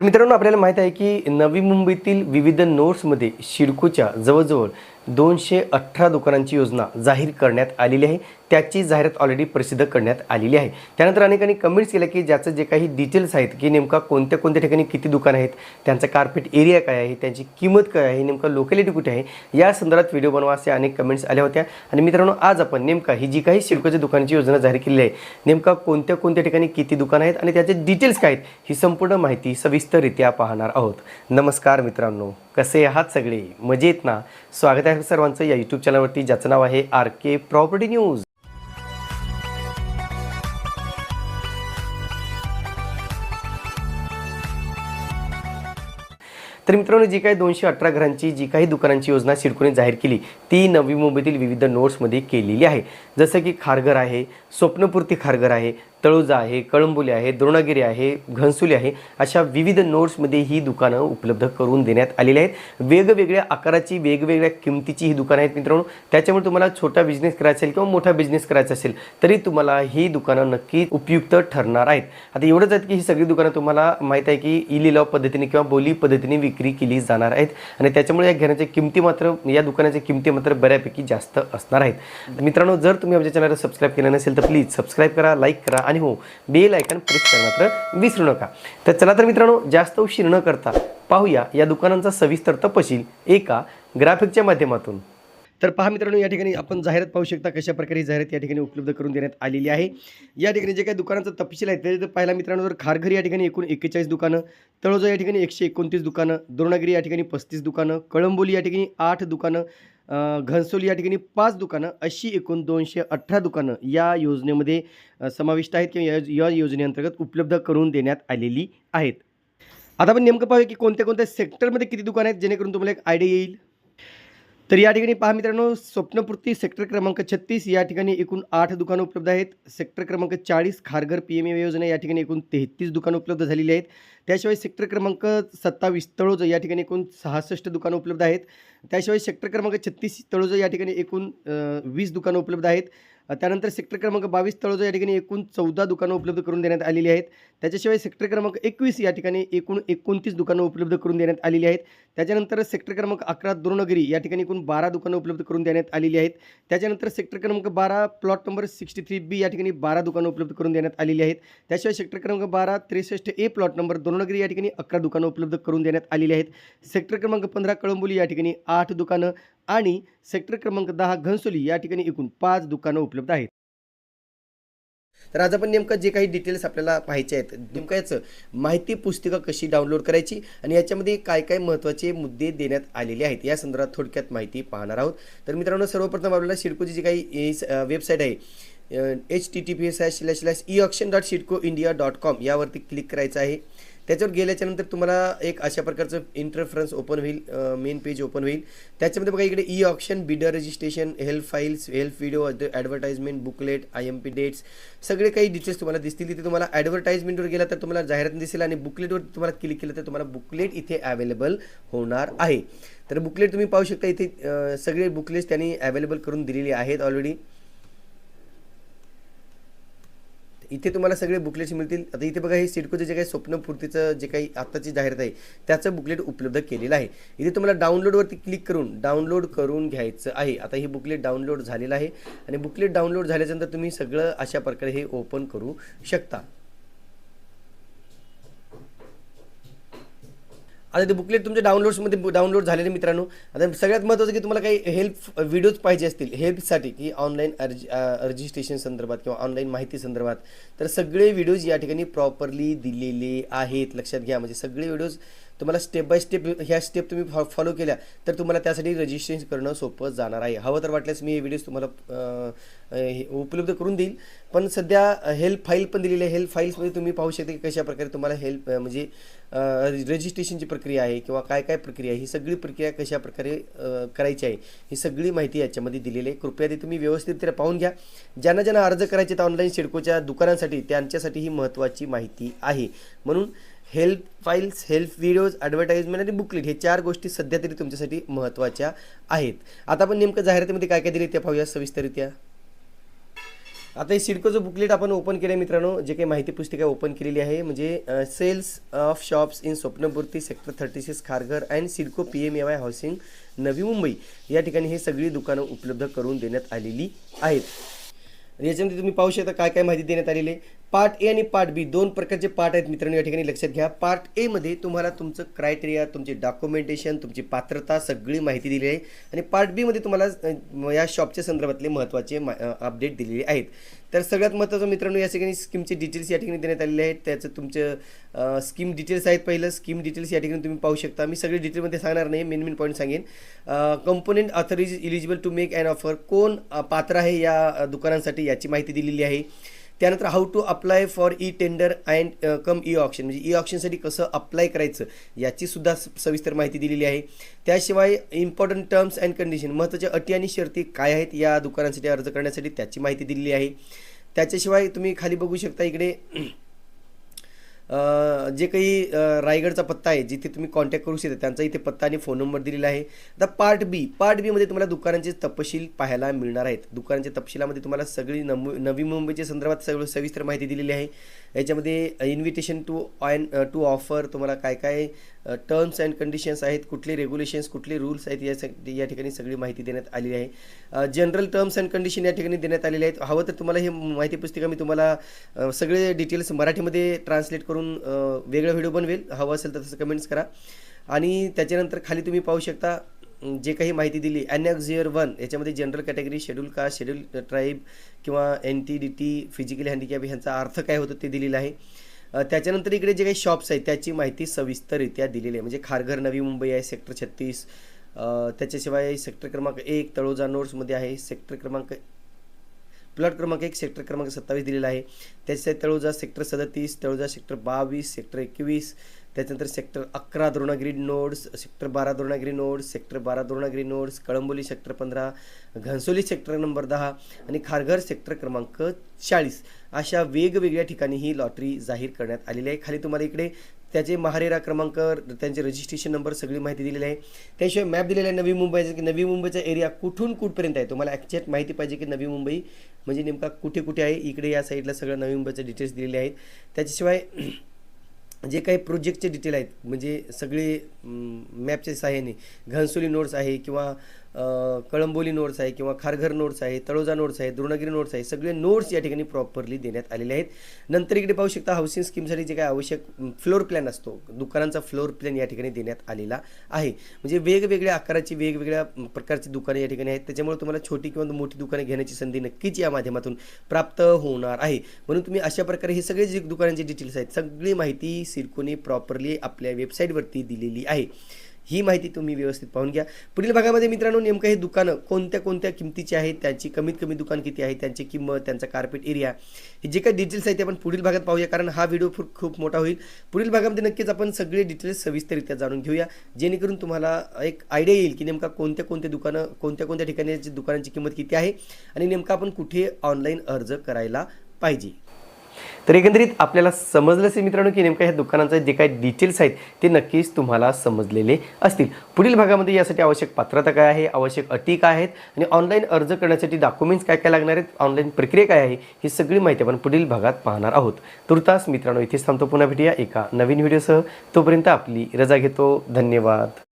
तर मित्रांनो आपल्याला माहीत आहे की नवी मुंबईतील विविध नोट्समध्ये शिडकोच्या जवळजवळ दोनशे अठरा दुकानांची योजना जाहीर करण्यात आलेली आहे. त्याची जाहिरात ऑलरेडी प्रसिद्ध करण्यात आलेली आहे. त्यानंतर अनेकांनी कमेंट्स केल्या की ज्याचं जे काही डिटेल्स आहेत की नेमका कोणत्या कोणत्या ठिकाणी किती दुकान आहेत त्यांचा कार्पेट एरिया काय आहे त्यांची किंमत काय आहे नेमका लोकॅलिटी कुठे आहे या संदर्भात व्हिडिओ बनवा असे अनेक कमेंट्स आल्या होत्या. आणि मित्रांनो आज आपण नेमका ही जी काही शिडकोच्या दुकानाची योजना जाहीर केलेली आहे नेमका कोणत्या कोणत्या ठिकाणी किती दुकान आहेत आणि त्याचे डिटेल्स काय आहेत ही संपूर्ण माहिती सविस्तररित्या पाहणार आहोत. नमस्कार मित्रांनो कसे आहात सगळे? मजेत ना? स्वागत आहे सर्वांचं या यूट्यूब चॅनलवरती ज्याचं नाव आहे आर के प्रॉपर्टी न्यूज तर मित्रांनो जी काही दोनशे अठरा घरांची जी काही दुकानांची योजना सिडकोने जाहीर केली ती नवी मुंबईतील विविध नोट्समध्ये केलेली आहे. जसं की खारघर आहे स्वप्नपूर्ती खारघर आहे तळोजा आहे कळंबोली आहे द्रोणागिरी आहे घनसुली आहे अशा विविध नोट्समध्ये ही दुकानं उपलब्ध करून देण्यात आलेली आहेत. वेगवेगळ्या आकाराची वेगवेगळ्या किमतीची ही दुकानं आहेत मित्रांनो. त्याच्यामुळे तुम्हाला छोटा बिझनेस करायचा असेल किंवा मोठा बिझनेस करायचा असेल तरी तुम्हाला ही दुकानं नक्की उपयुक्त ठरणार आहेत. आता एवढंच आहेत की ही सगळी दुकानं तुम्हाला माहीत आहे की ई लिलाव पद्धतीने किंवा बोली पद्धतीने विक्री केली जाणार आहेत. आणि त्याच्यामुळे या घेण्याच्या किमती मात्र या दुकानाच्या किमती मात्र बऱ्यापैकी जास्त असणार आहेत. मित्रांनो जर तुम्ही आमच्या चॅनलला सबस्क्राईब केलं नसेल तर प्लीज सबस्क्राईब करा लाईक करा आणि हो बेल आयकन प्रेस करणं मात्र विसरू नका. तर चला तर मित्रांनो जास्त उशीर न करता पाहूया या दुकानांचा सविस्तर तपशील एका ग्राफिकच्या माध्यमातून. तर पहा मित्रांनो या ठिकाणी आपण जाहिरात पाहू शकता कशा प्रकारे जाहिरात या ठिकाणी उपलब्ध करून देण्यात आलेली आहे. या ठिकाणी जे काही दुकानांचा तपशील आहे त्याच्यात पाहिला मित्रांनो तर खारघर या ठिकाणी एकूण एक्केचाळीस दुकानं तळोजा या ठिकाणी एकशे एकोणतीस दुकानं द्रोणागिरी या ठिकाणी पस्तीस दुकानं कळंबोली या ठिकाणी आठ दुकानं घनसोली या ठिकाणी पाच दुकानं अशी एकूण दोनशे अठरा दुकानं या योजनेमध्ये समाविष्ट आहेत किंवा या योजनेअंतर्गत उपलब्ध करून देण्यात आलेली आहेत. आता आपण नेमकं पाहूया की कोणत्या कोणत्या सेक्टरमध्ये किती दुकानं आहेत जेणेकरून तुम्हाला एक आयडिया येईल? तर या ठिकाणी पहा मित्रांनो स्वप्नपूर्ती सेक्टर क्रमांक छत्तीस या ठिकाणी एकूण आठ दुकानं उपलब्ध आहेत. सेक्टर क्रमांक चाळीस खारघर पी एम ए योजना या ठिकाणी एकूण तेहतीस दुकानं उपलब्ध झालेली आहेत. त्याशिवाय सेक्टर क्रमांक सत्तावीस तळोज या ठिकाणी एकूण सहासष्ट दुकानं उपलब्ध आहेत. त्याशिवाय सेक्टर क्रमांक छत्तीस तळोज या ठिकाणी एकूण वीस दुकानं उपलब्ध आहेत. त्यानंतर सेक्टर क्रमांक बावीस तळोज या ठिकाणी एकूण चौदा दुकानं उपलब्ध करून देण्यात आलेली आहेत. त्याच्याशिवाय सेक्टर क्रमांक एकवीस या ठिकाणी एकूण एकोणतीस दुकानं उपलब्ध करून देण्यात आलेली आहेत. त्याच्यानंतर सेक्टर क्रमांक अकरा द्रोणगिरी या ठिकाणी एकूण बारा दुकानं उपलब्ध करून देण्यात आलेली आहेत. त्याच्यानंतर सेक्टर क्रमांक बारा plot number sixty three B या ठिकाणी बारा दुकानं उपलब्ध करून देण्यात आलेली आहेत. त्याशिवाय सेक्टर क्रमांक बारा त्रेसष्ट ए प्लॉट नंबर द्रोणगिरी या ठिकाणी अकरा दुकानं उपलब्ध करून देण्यात आलेली आहेत. सेक्टर क्रमांक पंधरा कळंबोली या ठिकाणी आठ दुकानं आणि सेक्टर क्रमांक दहा घनसोली या ठिकाणी एकूण पाच दुकानं उपलब्ध आहेत. तर आज आपण नेमकं जे काही डिटेल्स आपल्याला पाहायचे आहेत नेमकं याचं माहिती पुस्तिका कशी डाउनलोड करायची आणि याच्यामध्ये काय काय महत्त्वाचे मुद्दे देण्यात आलेले आहेत या संदर्भात थोडक्यात माहिती पाहणार आहोत. तर मित्रांनो सर्वप्रथम आपल्याला शिडकोची जी काही वेबसाईट आहे H T T P S slash slash E auction dot CIDCO India dot com यावरती क्लिक करायचं आहे. त्याच्यावर गेल्याच्यानंतर तुम्हाला एक अशा प्रकारचं इंटरफरन्स ओपन होईल मेन पेज ओपन होईल. त्याच्यामध्ये बघा इकडे E option bidder registration help files help video advertisement booklet I M P dates सगळे काही डिटेल्स तुम्हाला दिसतील. तिथे तुम्हाला ॲडव्हर्टाइजमेंटवर गेला तर तुम्हाला जाहिरात दिसेल आणि बुकलेटवर तुम्हाला क्लिक केलं तर तुम्हाला बुकलेट इथे अवेलेबल होणार आहे. तर बुकलेट तुम्ही पाहू शकता इथे सगळे बुकलेट्स त्यांनी अवेलेबल करून दिलेले आहेत ऑलरेडी इथे तुम्हाला सगळे बुकलेट्स मिळतील. आता इथे बघा हे सिडकोचे जे काही स्वप्नपूर्तीचं जे काही आत्ताची जाहिरात आहे त्याचं बुकलेट उपलब्ध केलेलं आहे. इथे तुम्हाला डाउनलोडवरती क्लिक करून डाउनलोड करून घ्यायचं आहे. आता हे बुकलेट डाउनलोड झालेलं आहे. आणि बुकलेट डाउनलोड झाल्याच्यानंतर तुम्ही सगळं अशा प्रकारे हे ओपन करू शकता. आता ते बुकलेट तुमच्या डाउनलोड्समध्ये डाउनलोड झालेले मित्रांनो. आता सगळ्यात महत्त्वाचं की तुम्हाला काही हेल्प व्हिडिओज पाहिजे असतील हेल्पसाठी की ऑनलाईन अर्ज रजिस्ट्रेशन संदर्भात किंवा ऑनलाईन माहिती संदर्भात तर सगळे व्हिडिओज या ठिकाणी प्रॉपरली दिलेले आहेत. लक्षात घ्या म्हणजे सगळे व्हिडिओज तुम्हाला स्टेप बाय स्टेप ह्या स्टेप तुम्ही फॉ फॉलो केल्या तर तुम्हाला त्यासाठी रजिस्ट्रेशन करणं सोपं जाणार आहे. हवं तर वाटल्यास मी हे व्हिडिओज तुम्हाला हे उपलब्ध करून देईल. पण सध्या हेल्प फाईल पण दिलेली आहे. हेल्प फाईल्समध्ये तुम्ही पाहू शकता की कशा प्रकारे तुम्हाला हेल्प म्हणजे रजिस्ट्रेशनची प्रक्रिया आहे किंवा काय काय प्रक्रिया आहे ही सगळी प्रक्रिया कशा प्रकारे करायची आहे ही सगळी माहिती याच्यामध्ये दिलेली आहे. कृपया ती तुम्ही व्यवस्थितरित्या पाहून घ्या. ज्यांना ज्यांना अर्ज करायचे आहेत ऑनलाईन सिडकोच्या दुकानांसाठी त्यांच्यासाठी ही महत्त्वाची माहिती आहे. म्हणून help files help videos advertisement आणि बुकलेट हे चार गोष्टी सध्या तरी तुमच्यासाठी महत्त्वाच्या आहेत. आता आपण नेमकं जाहिरातीमध्ये काय काय दिले ते पाहूया सविस्तरित्या आता हे सिडकोचं बुकलेट आपण ओपन केलं मित्रांनो जे काही माहिती पुस्तिका ओपन केलेली आहे म्हणजे sales of shops in Swapnapurti sector thirty six Kharghar and CIDCO P M A Y housing Navi Mumbai. या ठिकाणी हे सगळी दुकानं उपलब्ध करून देण्यात आलेली आहेत. याच्यामध्ये तुम्ही पाहू शकता काय काय माहिती देण्यात आलेली आहे. पार्ट ए आणि पार्ट बी दोन प्रकारचे पार्ट आहेत मित्रांनो या ठिकाणी लक्षात घ्या. पार्ट एमध्ये तुम्हाला तुमचं क्रायटेरिया तुमचे डॉक्युमेंटेशन तुमची पात्रता सगळी माहिती दिली आहे. आणि पार्ट बीमध्ये तुम्हाला या शॉपच्या संदर्भातले महत्त्वाचे अपडेट दिलेले आहेत. तर सगळ्यात महत्त्वाचं मित्रांनो या ठिकाणी स्कीमचे डिटेल्स या ठिकाणी देण्यात आलेले आहेत. त्याचं तुमचं स्कीम डिटेल्स आहेत पहिलं. स्कीम डिटेल्स या ठिकाणी तुम्ही पाहू शकता. मी सगळे डिटेलमध्ये सांगणार नाही मेन मेन पॉईंट सांगेन. Component authorise eligible to make and offer कोण पात्र आहे या दुकानांसाठी याची माहिती दिलेली आहे. त्यानंतर how to apply for E tender and come E option म्हणजे ई ऑप्शनसाठी कसं अप्लाय करायचं याची सुद्धा स- सविस्तर माहिती दिलेली आहे. त्याशिवाय इम्पॉर्टंट टर्म्स अँड कंडिशन महत्त्वाच्या अटी आणि शर्ती काय आहेत या दुकानांसाठी अर्ज करण्यासाठी त्याची माहिती दिलेली आहे. त्याच्याशिवाय तुम्ही खाली बघू शकता इकडे. जे काही रायगडचा पत्ता आहे जिथे तुम्ही कॉन्टॅक्ट करू शकता त्यांचा इथे पत्ता आणि फोन नंबर दिलेला आहे. आता पार्ट बी पार्ट बीमध्ये तुम्हाला दुकानांचे तपशील पाहायला मिळणार आहेत. दुकानांच्या तपशिलामध्ये तुम्हाला सगळी नमु नवी मुंबईच्या संदर्भात सगळं सविस्तर माहिती दिलेली आहे. याच्यामध्ये invitation to on to offer तुम्हाला काय काय टर्म्स अँड कंडिशन्स आहेत कुठले रेग्युलेशन्स कुठले रूल्स आहेत या सग- या ठिकाणी सगळी माहिती देण्यात आलेली आहे. जनरल टर्म्स अँड कंडिशन या ठिकाणी देण्यात आलेले आहेत. हवं तर तुम्हाला हे माहिती पुस्तिका मी तुम्हाला uh, सगळे डिटेल्स मराठीमध्ये ट्रान्सलेट करून uh, वेगळा व्हिडिओ बनवेल. हवं असेल तर तसं कमेंट्स करा. आणि त्याच्यानंतर खाली तुम्ही पाहू शकता जे काही माहिती दिली ॲनॅक्झिअर वन याच्यामध्ये general category schedule caste schedule tribe किंवा N T D T physically handicap ह्यांचा अर्थ काय होतो ते दिलेलं आहे. त्याच्यानंतर इकडे जे काही शॉप्स आहेत त्याची माहिती सविस्तररित्या दिलेली आहे. म्हणजे खारघर नवी मुंबई आहे सेक्टर छत्तीस. त्याच्याशिवाय सेक्टर क्रमांक एक तळोजा नोट्समध्ये आहे. सेक्टर क्रमांक प्लॉट क्रमांक एक सेक्टर क्रमांक सत्तावीस दिलेला आहे. त्याच्यात तळोजा सेक्टर सदतीस तळोजा सेक्टर बावीस सेक्टर एकवीस. त्याच्यानंतर सेक्टर अकरा द्रोणागिरी नोड्स सेक्टर बारा द्रोणागिरी नोड्स सेक्टर बारा द्रोणागिरी नोड्स कळंबोली सेक्टर पंधरा घनसोली सेक्टर नंबर दहा आणि खारघर सेक्टर क्रमांक चाळीस. अशा वेगवेगळ्या ठिकाणी ही लॉटरी जाहीर करण्यात आलेली आहे. खाली तुम्हाला इकडे त्याचे महारेरा क्रमांक त्यांचे रजिस्ट्रेशन नंबर सगळी माहिती दिलेली आहे. त्याशिवाय मॅप दिलेला आहे नवी मुंबईचा की नवी मुंबईचा एरिया कुठून कुठपर्यंत आहे? तुम्हाला ॲक्झॅक्ट माहिती पाहिजे की नवी मुंबई म्हणजे नेमका कुठे कुठे आहे? इकडे या साईडला सगळं नवी मुंबईचे डिटेल्स दिलेले आहेत. त्याच्याशिवाय जे काही प्रोजेक्टचे डिटेल आहेत म्हणजे सगळे मॅपच्या सहाय्याने घनसोली नोट्स आहे किंवा कळंबोली नोट्स आहे किंवा खारघर नोट्स आहे तळोजा नोट्स आहे द्रोणगिरी नोट्स आहे सगळे नोट्स या ठिकाणी प्रॉपरली देण्यात आलेले आहेत. नंतर इकडे पाहू शकता हाऊसिंग स्कीमसाठी जे काय आवश्यक फ्लोर प्लॅन असतो दुकानांचा फ्लोर प्लॅन या ठिकाणी देण्यात आलेला आहे. म्हणजे वेगवेगळ्या आकाराची वेगवेगळ्या प्रकारची दुकानं या ठिकाणी आहेत. त्याच्यामुळे तुम्हाला छोटी किंवा मोठी दुकाने घेण्याची संधी नक्कीच या माध्यमातून प्राप्त होणार आहे. म्हणून तुम्ही अशा प्रकारे हे सगळे जे दुकानांचे डिटेल्स आहेत सगळी माहिती सिडकोने प्रॉपरली आपल्या वेबसाईटवरती दिलेली आहे. ही माहिती तुम्ही व्यवस्थित पाहून घ्या. पुढील भागामध्ये मित्रांनो नेमकं हे दुकानं कोणत्या कोणत्या किमतीची आहेत त्यांची कमीत कमी दुकान किती आहे त्यांची किंमत त्यांचा कार्पेट एरिया हे जे काही डिटेल्स आहेत ते आपण पुढील भागात पाहूया कारण हा व्हिडिओ खूप खूप मोठा होईल. पुढील भागामध्ये नक्कीच आपण सगळे डिटेल्स सविस्तरित्या जाणून घेऊया. जेणेकरून तुम्हाला एक आयडिया येईल की नेमका कोणत्या कोणत्या दुकानं कोणत्या कोणत्या ठिकाणी दुकानांची किंमत किती आहे आणि नेमका आपण कुठे ऑनलाईन अर्ज करायला पाहिजे. तर एकंदरीत आपल्याला समजलं असेल मित्रांनो की नेमक्या ह्या दुकानांचे जे काही डिटेल्स आहेत ते नक्कीच तुम्हाला समजलेले असतील. पुढील भागामध्ये यासाठी आवश्यक पात्रता काय आहे आवश्यक अटी काय आहेत आणि ऑनलाईन अर्ज करण्यासाठी डॉक्युमेंट्स काय काय लागणार आहेत ऑनलाईन प्रक्रिया काय आहे ही सगळी माहिती आपण पुढील भागात पाहणार आहोत. तुर्तास मित्रांनो इथेच थांबतो पुन्हा भेटूया एका नवीन व्हिडिओसह तोपर्यंत आपली रजा घेतो. धन्यवाद.